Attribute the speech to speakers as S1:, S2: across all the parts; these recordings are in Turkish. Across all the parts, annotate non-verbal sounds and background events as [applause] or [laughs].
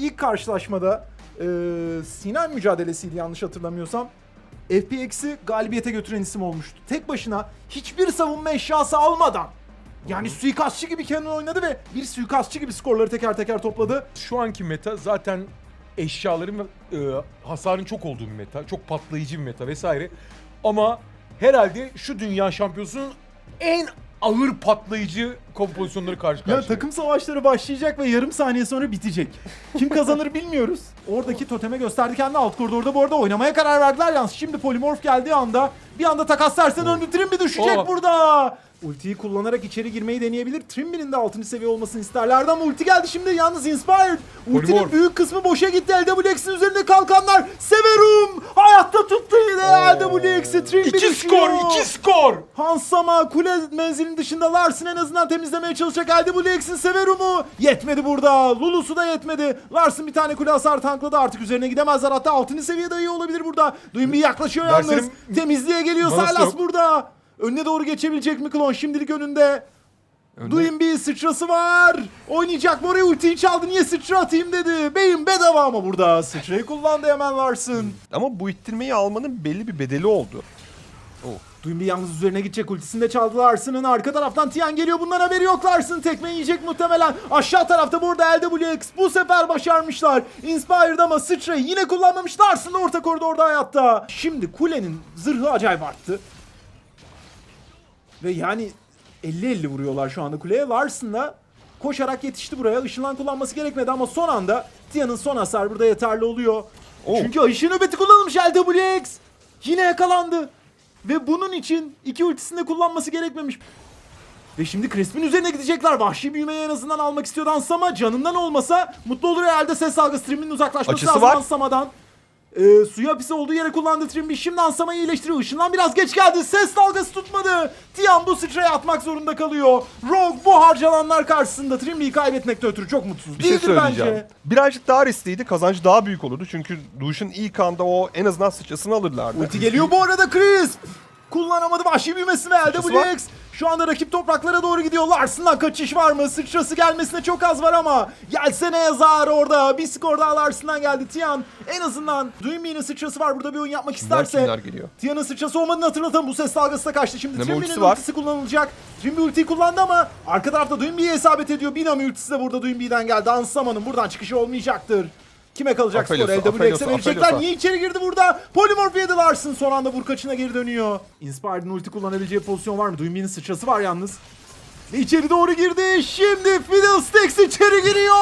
S1: ilk karşılaşmada e, Sinan mücadelesiydi yanlış hatırlamıyorsam. FPX'i galibiyete götüren isim olmuştu. Tek başına hiçbir savunma eşyası almadan. Yani suikastçı gibi kendini oynadı ve bir suikastçı gibi skorları teker teker topladı.
S2: Şu anki meta zaten eşyaların ve e, hasarın çok olduğu bir meta. Çok patlayıcı bir meta vesaire. Ama herhalde şu dünya şampiyonusunun en ağır patlayıcı kompozisyonları karşı
S1: Ya
S2: karşıya.
S1: takım savaşları başlayacak ve yarım saniye sonra bitecek. Kim kazanır [laughs] bilmiyoruz. Oradaki toteme gösterdi kendini alt koridorda bu arada oynamaya karar verdiler yalnız. Şimdi polimorf geldiği anda bir anda takas dersen önde Trimby düşecek
S2: Oh.
S1: burada. Ultiyi kullanarak içeri girmeyi deneyebilir. Trimby'nin de 6. seviye olmasını isterlerdi ama ulti geldi şimdi yalnız Inspired. Ultinin
S2: Polymorph.
S1: büyük kısmı boşa gitti. LWX'in üzerinde kalkanlar. Severum hayatta tuttu yine LWX'i. Trimby
S2: İki
S1: düşüyor.
S2: skor, iki skor.
S1: Hansama kule menzilinin dışında Larsen en azından temizlemeye çalışacak. Lex'in Severum'u. Yetmedi burada. Lulu'su da yetmedi. Larsen bir tane kule hasar tankladı. Artık üzerine gidemezler. Hatta 6. seviye dahi olabilir burada. Duyun bir yaklaşıyor yalnız.
S2: Larsen'in
S1: Temizliğe geliyor.
S2: manası
S1: Sylas
S2: yok.
S1: burada. Önüne doğru geçebilecek mi Klon? Şimdilik önünde.
S3: Önde-
S1: Duyun bir sıçrası var. Oynayacak mı oraya ultiyi çaldı. Niye sıçra atayım dedi. Beyin bedava ama burada. Sıçrayı kullandı hemen Larsen.
S3: Ama bu ittirmeyi almanın belli bir bedeli oldu.
S1: Duyun bir yalnız üzerine gidecek ultisini de çaldı Larson'ın. Arka taraftan Tian geliyor. Bundan haberi yok Larson. Tekme yiyecek muhtemelen. Aşağı tarafta burada LWX. Bu sefer başarmışlar. Inspired ama sıçrayı yine kullanmamış. Larson da orta koridorda hayatta. Şimdi kulenin zırhı acayip arttı. Ve yani 50-50 vuruyorlar şu anda kuleye. Larson da koşarak yetişti buraya. Işınlan kullanması gerekmedi ama son anda Tian'ın son hasar burada yeterli oluyor.
S3: Oh.
S1: Çünkü Ayşe nöbeti kullanılmış LWX. Yine yakalandı. Ve bunun için iki ultisini de kullanması gerekmemiş. Ve şimdi Crisp'in üzerine gidecekler. Vahşi büyümeyi en azından almak istiyordu Ansama. Canından olmasa mutlu olur herhalde ses salgı streaminin uzaklaşması
S3: Açısı
S1: lazım
S3: var.
S1: Ansama'dan. Ee, suyu hapisi olduğu yere kullandı Trimby. Şimdi Ansama'yı iyileştiriyor. Işından biraz geç geldi. Ses dalgası tutmadı. Tian bu sıçrayı atmak zorunda kalıyor. Rogue bu harcananlar karşısında Trimby'yi kaybetmekte ötürü çok mutsuz.
S3: Bir şey
S1: Değildir
S3: söyleyeceğim.
S1: bence.
S3: Birazcık daha riskliydi. Kazancı daha büyük olurdu. Çünkü Duş'un ilk anda o en azından sıçrasını alırlardı.
S1: Ulti geliyor bu arada Crisp. Kullanamadı vahşi büyümesi ve
S3: Sıçrası var.
S1: Şu anda rakip topraklara doğru gidiyor. Larson'dan kaçış var mı? Sıçrası gelmesine çok az var ama. Gelsene yazar orada. Bir skor daha Larson'dan geldi. Tian en azından Duymi'nin sıçrası var. Burada bir oyun yapmak isterse. Tian'ın sıçrası olmadığını hatırlatalım. Bu ses dalgası da kaçtı. Şimdi Trimby'nin
S3: ultisi
S1: kullanılacak. Trimby ultiyi kullandı ama arka tarafta Duymi'ye isabet ediyor. Binami ultisi de burada Duymi'den geldi. Ansama'nın buradan çıkışı olmayacaktır. Kime kalacak skor?
S3: Aphelios'a,
S1: LWX'e verecekler. Niye içeri girdi burada? Polymorph yedi Larson son anda vurkaçına geri dönüyor. Inspired'ın ulti kullanabileceği pozisyon var mı? Duymi'nin sıçrası var yalnız. Ve içeri doğru girdi. Şimdi Fiddlesticks içeri giriyor.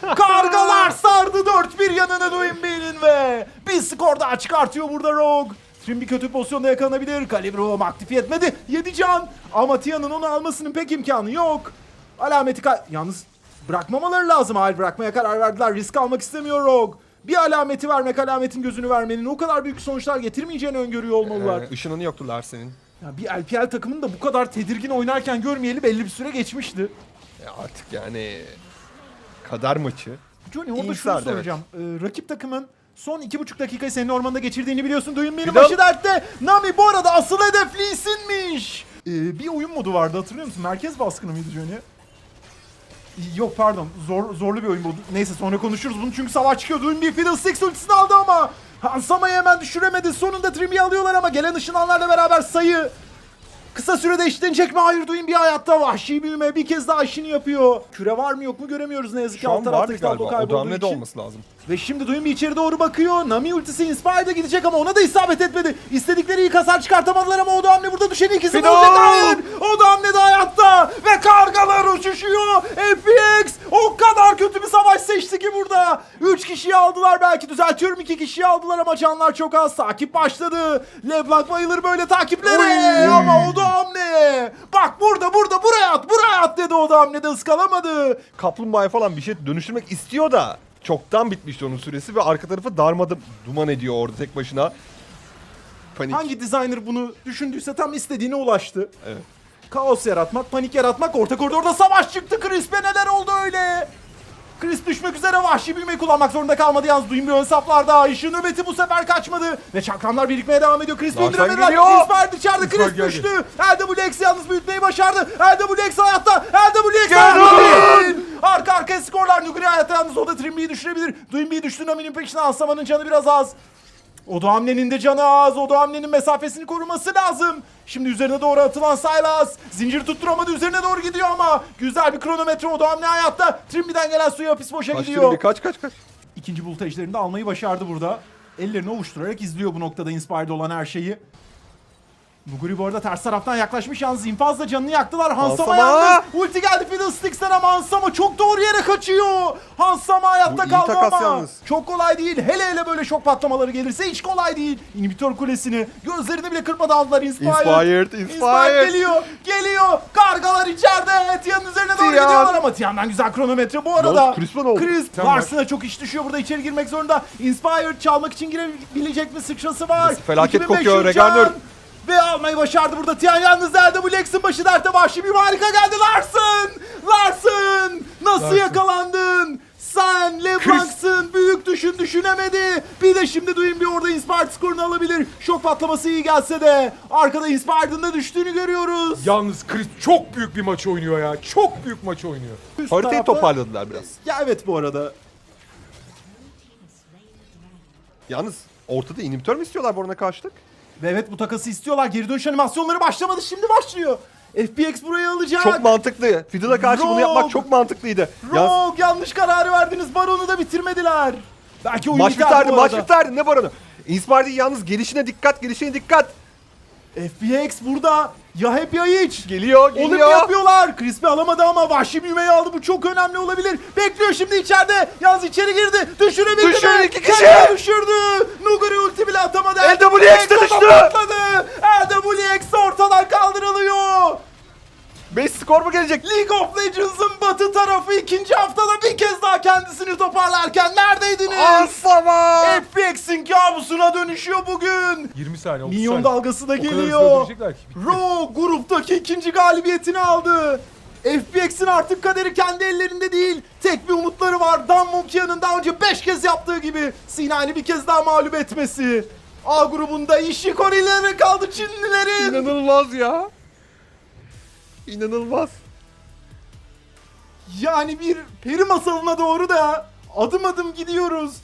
S1: [laughs] Kargalar sardı 4-1 yanına Duymi'nin ve bir skor daha çıkartıyor burada Rogue. Şimdi bir kötü pozisyonda yakalanabilir. Kalibro aktif etmedi. 7 can. Ama Tia'nın onu almasının pek imkanı yok. Alameti ka- Yalnız bırakmamaları lazım. Hayır bırakmaya karar verdiler. Risk almak istemiyor Rogue. Bir alameti vermek, alametin gözünü vermenin o kadar büyük sonuçlar getirmeyeceğini öngörüyor olmalılar.
S3: Ee, ışınını yoktu Larsen'in.
S1: Ya bir LPL takımını da bu kadar tedirgin oynarken görmeyeli belli bir süre geçmişti.
S3: Ya artık yani kader maçı.
S1: Johnny orada şunu
S3: İyimserdi, evet.
S1: soracağım. Ee, rakip takımın son iki buçuk dakikayı senin ormanda geçirdiğini biliyorsun. Duyun benim başı dertte. Nami bu arada asıl hedef Lee Sin'miş. Ee, bir oyun modu vardı hatırlıyor musun? Merkez baskını mıydı Johnny? Yok pardon. Zor, zorlu bir oyun modu. Neyse sonra konuşuruz bunu çünkü savaş çıkıyor. Duyun bir Fiddlesticks ultisini aldı ama Hansama'yı hemen düşüremedi. Sonunda Trimmy'yi alıyorlar ama gelen ışınlanlarla beraber sayı Kısa sürede eşitlenecek mi? Hayır duyun bir hayatta vahşi büyüme bir kez daha işini yapıyor. Küre var mı yok mu göremiyoruz ne yazık ki
S3: Şu
S1: alt
S3: an
S1: taraftaki tablo
S3: galiba. O
S1: kaybolduğu
S3: olması lazım.
S1: Ve şimdi duyun bir içeri doğru bakıyor. Nami ultisi Inspired'a gidecek ama ona da isabet etmedi. İstedikleri ilk hasar çıkartamadılar ama o da hamle burada düşen ikisi
S3: Fidan!
S1: olacak. Hayır! O da hamle de hayatta. Ve kargalar uçuşuyor. FPX o kadar kötü bir savaş seçti ki burada. 3 kişiyi aldılar belki düzeltiyorum 2 kişiyi aldılar ama canlar çok az. Takip başladı. Leblanc bayılır böyle takiplere.
S3: Oy!
S1: Ama o da hamle. Bak burada burada buraya at buraya at dedi o da hamlede ıskalamadı.
S3: Kaplumbağa falan bir şey dönüştürmek istiyor da çoktan bitmişti onun süresi ve arka tarafı darmadım duman ediyor orada tek başına. Panik.
S1: Hangi designer bunu düşündüyse tam istediğine ulaştı.
S3: Evet.
S1: Kaos yaratmak, panik yaratmak. Orta koridorda savaş çıktı. Crisp'e neler? Chris düşmek üzere vahşi büyümeyi kullanmak zorunda kalmadı yalnız Duyum bir ön saflarda. Işın nöbeti bu sefer kaçmadı. Ve çakramlar birikmeye devam ediyor. Chris. Inspired içeride
S2: Inspired
S1: Chris
S2: geldi.
S1: düştü. LWX yalnız büyütmeyi başardı. LWX hayatta. LWX hayatta. Arka arkaya skorlar. Nuguri hayatta yalnız o da Trimby'yi düşürebilir. Duyumbi'yi düştü. Nami'nin peşine Ansaman'ın canı biraz az. Odo hamlenin de canı az. Odo hamlenin mesafesini koruması lazım. Şimdi üzerine doğru atılan Sylas. Zincir tutturamadı üzerine doğru gidiyor ama. Güzel bir kronometre Odo hamle hayatta. Trimby'den gelen suya hapis boşa
S3: Kaç
S1: gidiyor.
S3: bir kaç kaç kaç.
S1: İkinci bulut ejderini de almayı başardı burada. Ellerini ovuşturarak izliyor bu noktada inspired olan her şeyi. Nuguri bu arada ters taraftan yaklaşmış yalnız infazla canını yaktılar. Hansama
S3: Hansama!
S1: yalnız. Ulti geldi Fiddlesticks'ten ama Hansama çok doğru yere kaçıyor. Hansama hayatta
S3: Bu
S1: kaldı ama.
S3: yalnız.
S1: Çok kolay değil. Hele hele böyle şok patlamaları gelirse hiç kolay değil. İnhibitor kulesini gözlerini bile kırpmadan aldılar Inspired.
S3: Inspired,
S1: Inspired
S3: inspired.
S1: geliyor. Geliyor. Kargalar içeride. Tian'ın üzerine doğru
S3: Tian.
S1: gidiyorlar ama Tian'dan güzel kronometre bu arada.
S3: Oldu.
S1: Chris. Larson'a çok iş düşüyor burada içeri girmek zorunda. Inspired çalmak için girebilecek mi sıçrası var.
S3: Felaket
S1: 2500
S3: kokuyor
S1: can. Ve almayı başardı burada Tian yalnız nerede bu Lex'in başı dertte vahşi bir harika geldi Larson! Larson! Nasıl
S2: Larson.
S1: yakalandın? Sen LeBlancs'ın büyük düşün düşünemedi. Bir de şimdi duyun bir orada Inspired skorunu alabilir. Şok patlaması iyi gelse de arkada Inspired'ın da düştüğünü görüyoruz.
S2: Yalnız Chris çok büyük bir maç oynuyor ya. Çok büyük maç oynuyor.
S1: Üst
S3: Haritayı
S1: tarafta-
S3: toparladılar biraz.
S1: Ya evet bu arada.
S3: Yalnız ortada inhibitor mi istiyorlar Born'a karşılık?
S1: Ve evet bu takası istiyorlar. Geri dönüş animasyonları başlamadı. Şimdi başlıyor. FPX burayı alacak.
S3: Çok mantıklı. Fiddle'a karşı bunu
S1: Rogue.
S3: yapmak çok mantıklıydı. Yalnız
S1: Rogue yanlış kararı verdiniz. Baron'u da bitirmediler. Belki oyun
S3: maç
S1: biterdi
S3: maç biterdi. Ne Baron'u? Inspired'in yalnız gelişine dikkat, gelişine dikkat.
S1: FPX burada. Ya hep ya hiç.
S3: Geliyor,
S1: Onu
S3: geliyor.
S1: yapıyorlar? Crispy alamadı ama vahşi büyümeyi aldı. Bu çok önemli olabilir. Bekliyor şimdi içeride. Yalnız içeri girdi. Düşürebildi
S3: Düşürdü,
S1: mi?
S3: iki kişi.
S1: Kendini düşürdü. Nuguri ulti bile atamadı.
S3: LWX de düştü.
S1: patladı. LWX ortadan kaldırılıyor.
S3: 5 skor mu gelecek?
S1: League of Legends'ın batı tarafı ikinci haftada bir kez daha kendisini toparlarken neredeydiniz?
S3: Ansama!
S1: FPX'in kabusuna dönüşüyor bugün.
S2: 20 saniye 30
S1: Minyon
S2: saniye.
S1: dalgası da
S2: O kadar hızlı
S1: geliyor.
S2: öldürecekler ki. Bitti.
S1: Raw gruptaki ikinci galibiyetini aldı. FPX'in artık kaderi kendi ellerinde değil. Tek bir umutları var. Dan Munkia'nın daha önce 5 kez yaptığı gibi Sinan'ı bir kez daha mağlup etmesi. A grubunda işi Korelileri kaldı Çinlilerin.
S3: İnanılmaz ya. İnanılmaz.
S1: Yani bir peri masalına doğru da adım adım gidiyoruz.